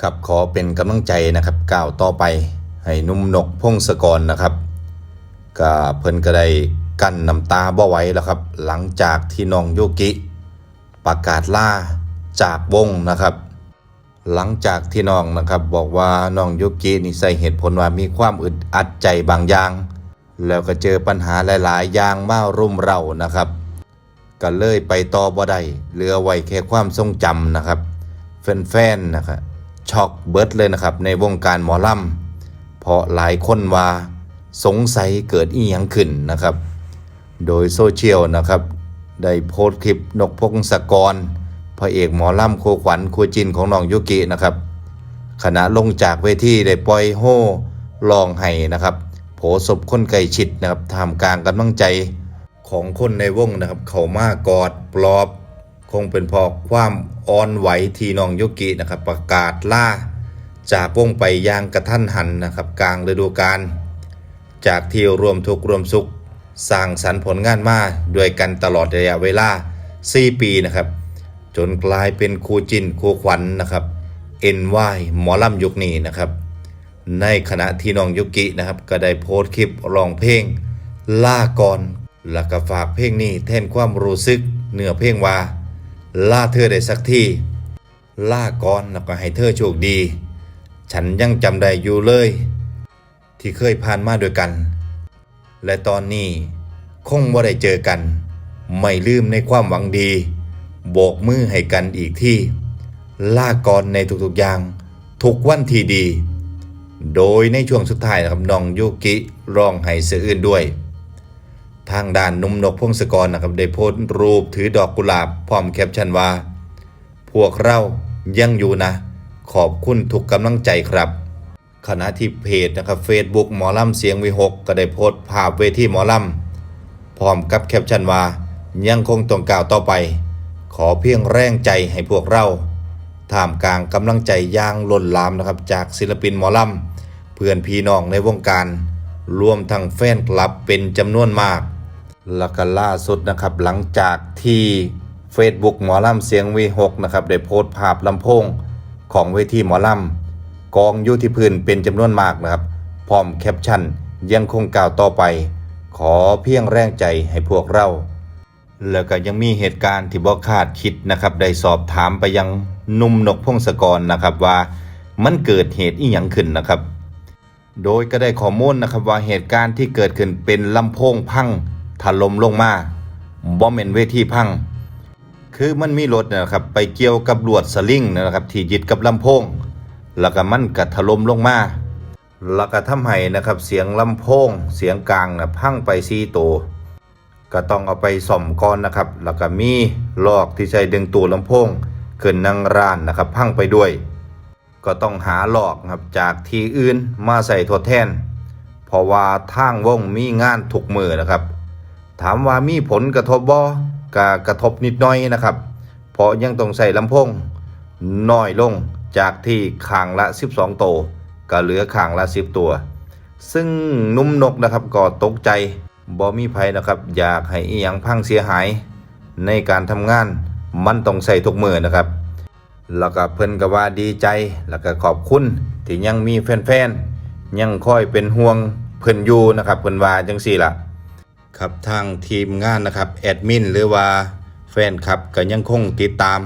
ครับขอเป็นกำลังใจนะครับก้าวต่อไปให้นุ่มนกพงศกรนะครับก็เพิ่นก็ได้กั้นน้ำตาบ่ไหวแล้วครับ หลังจากที่น้องโยกิประกาศล่าจากวงนะครับ หลังจากที่น้องนะครับบอกว่าน้องโยกินี่ใส่เหตุผลว่ามีความอึดอัดใจบางอย่าง แล้วก็เจอปัญหาหลาย ๆ อย่างมารุมเรานะครับ ก็เลยไปต่อบ่ได้เหลือไว้แค่ความทรงจำนะครับ แฟน ๆ นะครับ ช็อกเบิร์ดเลยนะครับ ในวงการหมอลำเพราะหลายคนว่าสงสัยเกิดอีหยังขึ้นนะครับ โดยโซเชียลนะครับ ได้โพสต์คลิปนกพงศกรพระเอกหมอลำโคขวัญครูจินของน้องยุกินะครับขณะลงจากเวทีได้ปล่อยโห่ลองไห้นะครับ โผศพคนไก่ชิดนะครับท่ามกลางกำลังใจของคนในวงนะครับ เขามากอดปลอบ คงเป็นเพอความอ่อนไหวทีนองยุกินะครับประกาศล่าจากวงไปยางกระทันหันนะครับกลางฤดูกาลจากที่รวมทุกรวมสุขสร้างสรรค์ผลงานมาด้วยกันตลอดระยะเวลา 4 ปีนะครับ จนกลายเป็นครูจินครูขวัญนนะครับเอ็นวายหมอลำยุคนี้นะครับ ในขณะที่น้องยุกินะครับ ก็ได้โพสต์คลิปร้องเพลง ล่าก่อนแล้วก็ฝากเพลงนี้แทนความรู้สึกเนื้อเพลงว่า ล่าเธอได้สักทีล่าก่อนแล้วก็ให้เธอโชคดี ฉันยังจำได้อยู่เลย ที่เคยผ่านมาด้วยกัน และตอนนี้คงว่าได้เจอกัน ไม่ลืมในความหวังดีโบกมือให้กันอีกที่ลากรในทุกๆอย่าง ทุกวันทีดี โดยในช่วงสุดท้ายนะครับน้องยุกิร้องให้เสืออื่นด้วย ทางด้านนุ่มนกพงศกรนะครับได้โพสต์รูปถือดอกกุหลาบพร้อมแคปชั่นว่า พวกเรายังอยู่นะ ขอบคุณทุกกำลังใจครับขณะที่เพจนะครับ Facebook หมอลำเสียงวิหกก็ได้โพสต์ภาพเวทีหมอลำพร้อมกับแคปชั่นว่า ยังคงต้องกล่าวต่อไป ขอเพียงแรงใจให้พวกเราท่ามกลางกำลังใจย่างล้นลามนะครับจากศิลปินหมอลำเพื่อนพี่น้องในวงการ รวมทั้งแฟนคลับเป็นจำนวนมาก แล้วก็ล่าสุดนะครับหลังจากที่ Facebook หมอลำเสียงวีหกนะครับได้โพสต์ภาพลำโพงของเวทีหมอลำกองอยู่ที่พื้นเป็นจำนวนมากนะครับ พร้อมแคปชั่นยังคงกล่าวต่อไป ขอเพียงแรงใจให้พวกเรา แล้วก็ยังมีเหตุการณ์ที่บ่คาดคิดนะครับได้สอบถามไปยังนุ่มนกพงศกรนะครับว่ามันเกิดเหตุอีหยังขึ้นนะครับ โดยก็ได้ข้อมูลนะครับว่าเหตุการณ์ที่เกิดขึ้นเป็นลำโพงพัง ถล่มลงมาบ่แม่นเวทีพัง คือมันมีรถนะครับไปเกี่ยวกับลวดสลิงนะครับที่ยึดกับลำโพง แล้วก็มันก็ถล่มลงมา แล้วก็ทำให้นะครับเสียงลำโพง เสียงกลางนะพังไปซีโตวก็ต้องเอาไปซ่อมก่อนนะครับ แล้วก็มีลอกที่ใช้ดึงตัวลำโพงขึ้นนั่งร้านนะครับ พังไปด้วย ก็ต้องหาหลอกนะครับจากที่อื่นมาใส่ทดแทน เพราะว่าทางวงมีงานถูกมือนะครับ ถามว่ามีผลกระทบบ่ก็กระทบนิดหน้อยนะครับ เพราะยังต้องใส่ลำโพงน้อยลงจากที่ข้างละ 12ตัวก็เหลือข้างละ 10 ตัว ซึ่งนุ่มนกนะครับก็ตกใจบ่มีภัยนะครับ อยากให้อีหยังพังเสียหาย ในการทำงานมันต้องใส่ทุกมือนะครับ แล้วก็เพิ่นก็ว่าดีใจ แล้วก็ขอบคุณที่ยังมีแฟนๆ ยังคอยเป็นห่วงเพิ่นอยู่นะครับเพิ่นว่าจังซี่ล่ะ ครับทางทีมงานนะครับแอดมินหรือว่าแฟนครับก็ยังคงติดตาม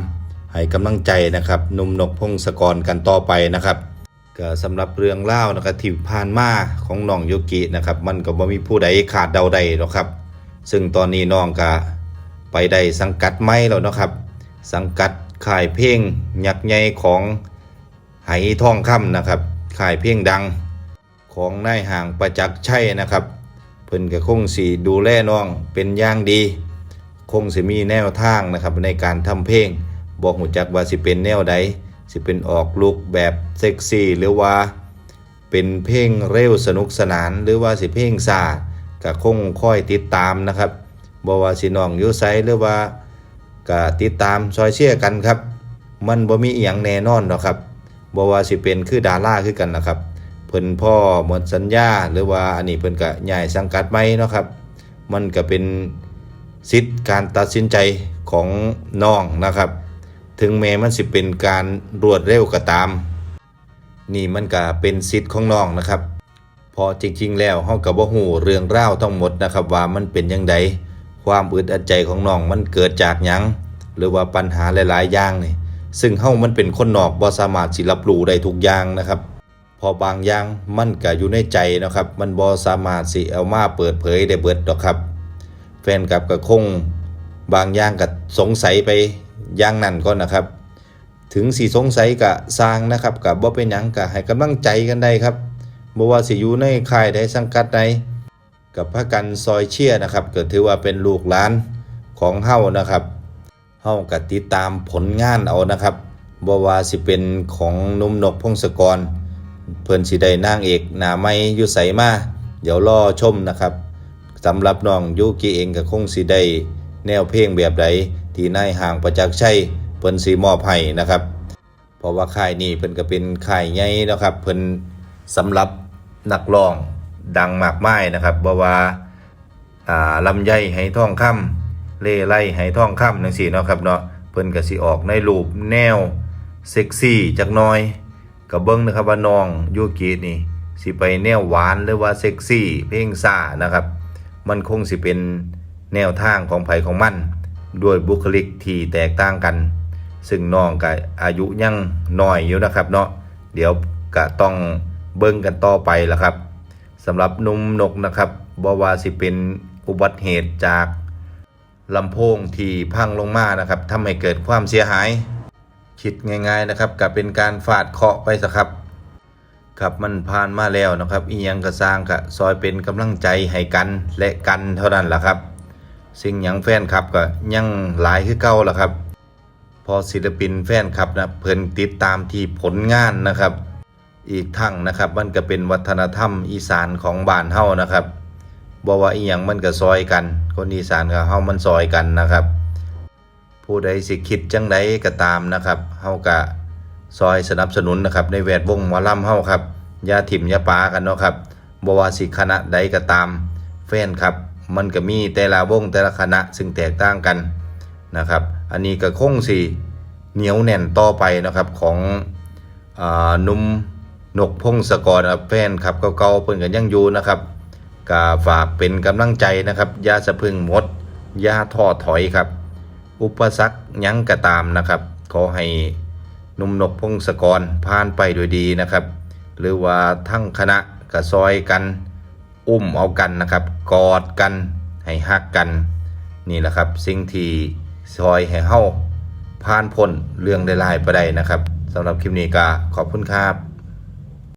ให้กำลังใจนะครับนุ่มนกพงศกรกันต่อไปนะครับก็สำหรับเรื่องเล่านะครับที่ผ่านมาของน้องโยกินะครับ มันก็บ่มีผู้ใดขาดเดาใดหรอกครับ ซึ่งตอนนี้น้องก็ไปได้สังกัดใหม่แล้วนะครับ สังกัดค่ายเพลงยักษ์ใหญ่ของไหทองคำนะครับค่ายเพลงดังของนายห่างประจักษ์ชัยนะครับ เพิ่นก็คงสีดูแลน้องเป็นอย่างดี คงสิมีแนวทางนะครับในการทำเพลงบอกหูจักว่าสิเป็นแนวใดสิเป็นออกลุกแบบเซ็กซี่หรือว่าเป็นเพลงเร็วสนุกสนานหรือว่าสิเพลงซาก็คงค่อยติดตามนะครับบ่ว่าสิน้องอยู่ไสหรือว่าก็ติดตามซอยเชียร์กันครับ มันบ่มีอีหยังแน่นอนหรอกครับบ่ว่าสิเป็นคือดาราคือกันนะครับ พิ่นพ่อหมดสัญญา หรือว่าอันนี้เพิ่นก็ย้ายสังกัดใหม่เนาะครับ มันก็เป็นสิทธิ์การตัดสินใจของน้องนะครับ ถึงแม้มันสิเป็นการรวดเร็วก็ตาม นี่มันก็เป็นสิทธิ์ของน้องนะครับ พอจริงๆแล้วเฮาก็บ่ฮู้เรื่องราวทั้งหมดนะครับว่ามันเป็นจังไดความอึดอัดใจของน้องมันเกิดจากหยังหรือว่าปัญหาหลายๆอย่างนี่ซึ่งเฮามันเป็นคนนอกบ่สามารถสิรับรู้ได้ทุกอย่างนะครับ อบางอย่างมันก็อยู่ในใจนะครับ มันบ่สามารถสิเอามาเปิดเผยได้เบิดดอกครับ แฟนกับก็คงบางอย่างก็สงสัยไปอย่างนั้นก่อนะครับ ถึงสีสงสัยกะสร้างนะครับกับบ่เป็นหยังกะให้กำลังใจกันได้ครับบ่ว่าสิอยู่ในค่ายใดสังกัดใดกับพระกันซอยเชียนะครับก็ถือว่าเป็นลูกหลานของเฮานะครับเฮาก็ติดตามผลงานเอานะครับบ่ว่าสิเป็นของนุ่มนกพงศกร เพิ่อนสิได้นางเอกหน้าใหม่อยู่ไสมาเดี๋ยวรอชมนะครับสำหรับน้องยูกิเองก็คงสิได้แนวเพลงแบบใดที่นายห่างประจักษ์ชัยเพิ่นสิมอบให้นะครับ เพราะว่าค่ายนี้เพิ่นก็เป็นค่ายใหญ่นะครับเพิ่นสำหรับนักร้องดังมากมายนะครับบ่ว่าอ่าลำไยไหทองคำเล่ไล่ไหทองคำจังซี่เนาะครับเนาะเพิ่นก็สิออกในรูปแนวเซ็กซี่จักน่อย ก็เบิ่งนะครับว่าน้องยูกินี่สิไปแนวหวานหรือว่าเซ็กซี่ เพลงซ่านะครับ มันคงสิเป็นแนวทางของไผของมัน ด้วยบุคลิกที่แตกต่างกัน ซึ่งน้องก็อายุยังน้อยอยู่นะครับเนาะเดี๋ยวก็ต้องเบิ่งกันต่อไปละครับสำหรับนุ่มนกนะครับบ่ว่าสิเป็นอุบัติเหตุจากลำโพงที่พังลงมานะครับทำให้เกิดความเสียหาย คิดง่าย ๆนะครับก็เป็นการฟาดเคาะไปสครับครับมันผ่านมาแล้วนะครับ อียังกระสร้างกะซอยเป็นกำลังใจให้กันและกันเท่านั้นแหละครับ สิ่งยังแฟนครับก็ยังหลายคือเก่าละครับ พอศิลปินแฟนคลับนะเพิ่นติดตามที่ผลงานนะครับ อีกทั้งนะครับมันก็เป็นวัฒนธรรมอีสานของบ้านเฮานะครับบ่ว่าอีหยังมันก็ซอยกัน คนอีสานกับเฮามันซอยกันนะครับ ผู้ใดสิคิดจังใดก็ตามนะครับเฮาก็ซอยสนับสนุนนะครับในแวดวงหมอลำเฮาครับยาถิ่มยาปากันเนาะครับบวาสิคณะใดก็ตามแฟนครับมันก็มีแต่ละวงแต่ละคณะซึ่งแตกต่างกันนะครับ อันนี้ก็คงสิเหนียวแน่นต่อไปนะครับของอนุ่มนกพงศกรนะครับแฟนครับเก่าๆเพิ่นก็ยังอยู่นะครับก็ฝากเป็นกำลังใจนะครับยาสะพึงหมดยาท้อถอยครับ อุปสรรคยังก็ตามนะครับ ขอให้นุ่มนกพงศกรผ่านไปโดยดีนะครับ หรือว่าทั้งคณะกระซอยกัน อุ้มเอากันนะครับ กอดกันให้ฮักกันนี่แหละครับ สิ่งที่ซอยให้เฮาผ่านพ้นเรื่องได้ลายไปได้นะครับสำหรับคลิปนี้ก็ขอบคุณครับ